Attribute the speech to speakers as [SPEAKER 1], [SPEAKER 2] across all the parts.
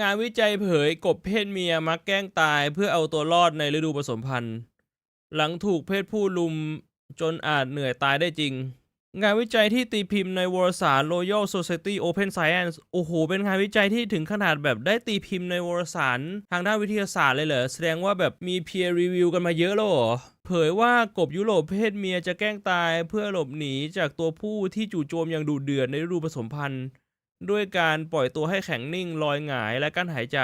[SPEAKER 1] งานวิจัยเผยกบเพศเมียมักแกล้งตายเพื่อเอาตัวรอดในฤดูผสมพันธุ์ หลังถูกเพศผู้ลุมจนอาจเหนื่อยตายได้จริง งานวิจัยที่ตีพิมพ์ในวารสาร Royal Society Open Science โอ้โห เป็นงานวิจัยที่ถึงขนาดแบบได้ตีพิมพ์ในวารสารทางด้านวิทยาศาสตร์เลยเหรอ แสดงว่าแบบมี peer review กันมาเยอะแล้วเหรอเผยว่ากบยุโรปเพศเมียจะแกล้งตายเพื่อหลบหนีจากตัวผู้ที่จู่โจมอย่างดุเดือดในฤดูผสมพันธุ์ ด้วยการปล่อยตัวให้แข็งนิ่งลอยหงายและกั้นหายใจ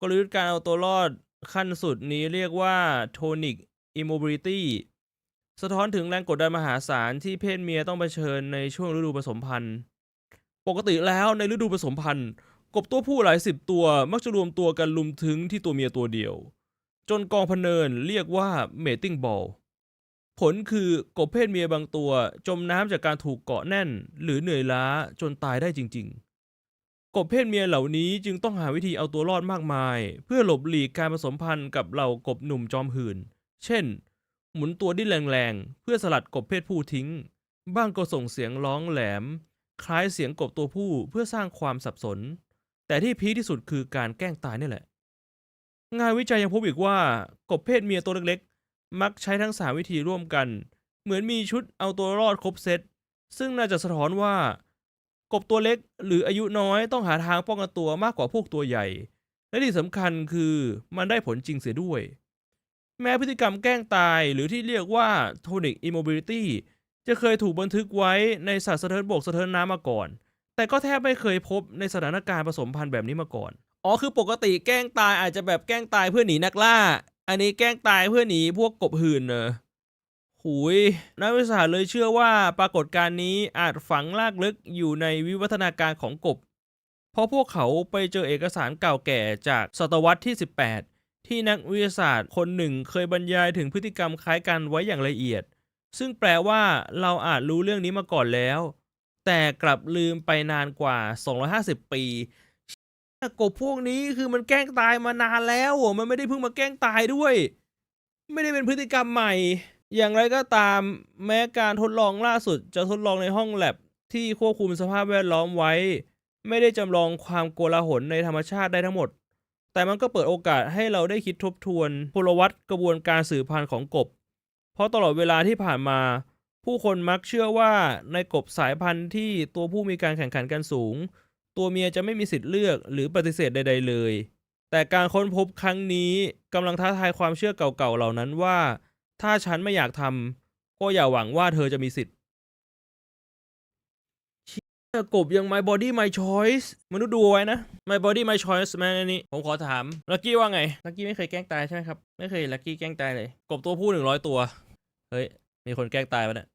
[SPEAKER 1] กลยุทธ์การเอาตัวรอดขั้นสุดนี้เรียกว่า tonic immobility สะท้อนถึงแรงกดดันมหาศาลที่เพศเมียต้องเผชิญในช่วงฤดูผสมพันธุ์ ปกติแล้วในฤดูผสมพันธุ์ กบตัวผู้หลายสิบตัวมักจะรวมตัวกันลุมถึงที่ตัวเมียตัวเดียว จนกองพเนินเรียกว่า mating ball ผลคือกบเพศเมียบางตัว จมน้ำจากการถูกเกาะแน่น หรือเหนื่อยล้าจนตายได้จริง ๆ กบเพศเมียเหล่านี้จึงต้องหาวิธีเอาตัวรอดมากมาย เพื่อหลบหลีกการผสมพันธุ์กับเหล่ากบหนุ่มจอมหื่น เช่น หมุนตัวดิ้นแรงๆ เพื่อสลัดกบเพศผู้ทิ้ง บ้างก็ส่งเสียงร้องแหลม คล้ายเสียงกบตัวผู้เพื่อสร้างความสับสน แต่ที่พีคที่สุดคือการแกล้งตายนี่แหละ งานวิจัยยังพบอีกว่ากบเพศเมียตัวเล็ก มักใช้ทั้งสามวิธีร่วมกัน เหมือนมีชุดเอาตัวรอดครบเซต ซึ่งน่าจะสะท้อนว่า กบตัวเล็กหรืออายุน้อยต้องหาทางป้องกันตัวมากกว่าพวกตัวใหญ่ และที่สำคัญคือมันได้ผลจริงเสียด้วย แม้พฤติกรรมแกล้งตายหรือที่เรียกว่า tonic immobility จะเคยถูกบันทึกไว้ในสัตว์สะเทินบกสะเทินน้ำมาก่อน แต่ก็แทบไม่เคยพบในสถานการณ์ผสมพันธุ์แบบนี้มาก่อนอ๋อคือปกติแกล้งตายอาจจะแบบแกล้งตายเพื่อหนีนักล่า อันนี้แกล้งตายเพื่อหนีพวกกบหื่นเนอะหุยนักวิทยาศาสตร์เลยเชื่อว่าปรากฏการณ์นี้อาจฝังลากลึกอยู่ในวิวัฒนาการของกบ เพราะพวกเขาไปเจอเอกสารเก่าแก่จากศตวรรษที่ 18 ที่นักวิทยาศาสตร์คนหนึ่งเคยบรรยายถึงพฤติกรรมคล้ายกันไว้อย่างละเอียด ซึ่งแปลว่าเราอาจรู้เรื่องนี้มาก่อนแล้ว แต่กลับลืมไปนานกว่า 250 ปี กบพวกนี้คือมันแกล้งตายมานานแล้วมันไม่ได้เพิ่งมาแกล้งตายด้วย ไม่ได้เป็นพฤติกรรมใหม่ อย่างไรก็ตามแม้การทดลองล่าสุดจะทดลองในห้องแลบที่ควบคุมสภาพแวดล้อมไว้ ไม่ได้จำลองความโกลาหลในธรรมชาติได้ทั้งหมด แต่มันก็เปิดโอกาสให้เราได้คิดทบทวนพลวัตกระบวนการสืบพันธุ์ของกบ เพราะตลอดเวลาที่ผ่านมา ผู้คนมักเชื่อว่าในกบสายพันธุ์ที่ตัวผู้มีการแข่งขันกันสูง ตัวเมียจะไม่มีสิทธิ์เลือกหรือปฏิเสธใด ๆ เลย แต่การค้นพบครั้งนี้กำลังท้าทายความเชื่อเก่าๆเหล่านั้นว่า ถ้าฉันไม่อยากทำก็อย่าหวังว่าเธอจะมีสิทธิ์เชี่ยกบยัง my body my choice มนุษย์ดูไว้นะ my body my choice แม่อันนี้ผมขอถามลักกี้ว่าไงลักกี้ไม่เคยแกล้งตายใช่ไหมครับ ไม่เคยลักกี้แกล้งตายเลย กบตัวผู้หนึ่งร้อยตัว เฮ้ย มีคนแกล้งตายปะเนี่ย